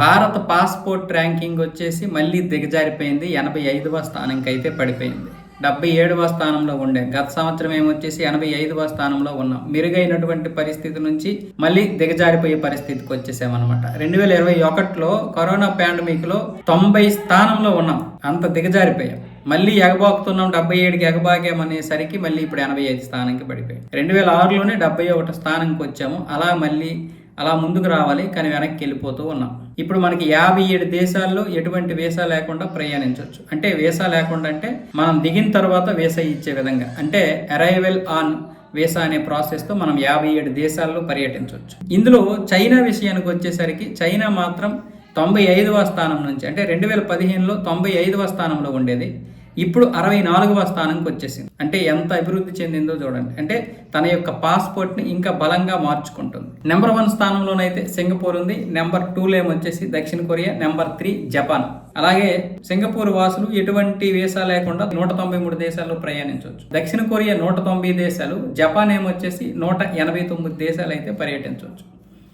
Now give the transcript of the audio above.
భారత passport ranking వచ్చేసి మళ్ళీ దిగజారిపోయింది. ఎనభై ఐదవ స్థానంకి అయితే పడిపోయింది. డెబ్బై ఏడవ స్థానంలో ఉండే గత సంవత్సరం ఏమొచ్చేసి ఎనభై ఐదవ స్థానంలో ఉన్నాం. మెరుగైనటువంటి పరిస్థితి నుంచి మళ్ళీ దిగజారిపోయే పరిస్థితికి వచ్చేసామన్నమాట. రెండు వేల ఇరవై ఒకటిలో కరోనా పాండమిక్లో తొంభై స్థానంలో ఉన్నాం. అంత దిగజారిపోయాం. మళ్ళీ ఎగబాకుతున్నాం డెబ్బై ఏడుకి ఎగబాగామనేసరికి మళ్ళీ ఇప్పుడు ఎనభై ఐదు స్థానంకి పడిపోయాం. రెండు వేల ఆరులోనే డెబ్బై ఒకటి స్థానంకి వచ్చాము. అలా మళ్ళీ అలా ముందుకు రావాలి కానీ వెనక్కి వెళ్ళిపోతూ ఉన్నాం. ఇప్పుడు మనకి యాభై ఏడు దేశాల్లో ఎటువంటి వీసా లేకుండా ప్రయాణించవచ్చు. అంటే వీసా లేకుండా అంటే మనం దిగిన తర్వాత వీసా ఇచ్చే విధంగా. అంటే అరైవల్ ఆన్ వీసా అనే ప్రాసెస్తో మనం యాభై ఏడు దేశాల్లో పర్యటించవచ్చు. ఇందులో చైనా విషయానికి వచ్చేసరికి చైనా మాత్రం తొంభై ఐదవ స్థానం నుంచి అంటే రెండు వేల పదిహేనులో తొంభై ఐదవ స్థానంలో ఉండేది. ఇప్పుడు అరవై నాలుగవ స్థానంకి వచ్చేసింది. అంటే ఎంత అభివృద్ధి చెందిందో చూడండి. అంటే తన యొక్క పాస్పోర్ట్ని ఇంకా బలంగా మార్చుకుంటుంది. నెంబర్ వన్ స్థానంలోనైతే సింగపూర్ ఉంది. నెంబర్ టూలో వచ్చేసి దక్షిణ కొరియా. Number three Japan. అలాగే సింగపూర్ వాసులు ఎటువంటి వీసా లేకుండా నూట తొంభై మూడు దేశాల్లో ప్రయాణించవచ్చు. దక్షిణ కొరియా నూట తొంభై దేశాలు. జపాన్ ఏమొచ్చేసి నూట ఎనభై తొమ్మిది దేశాలు అయితే పర్యటించవచ్చు.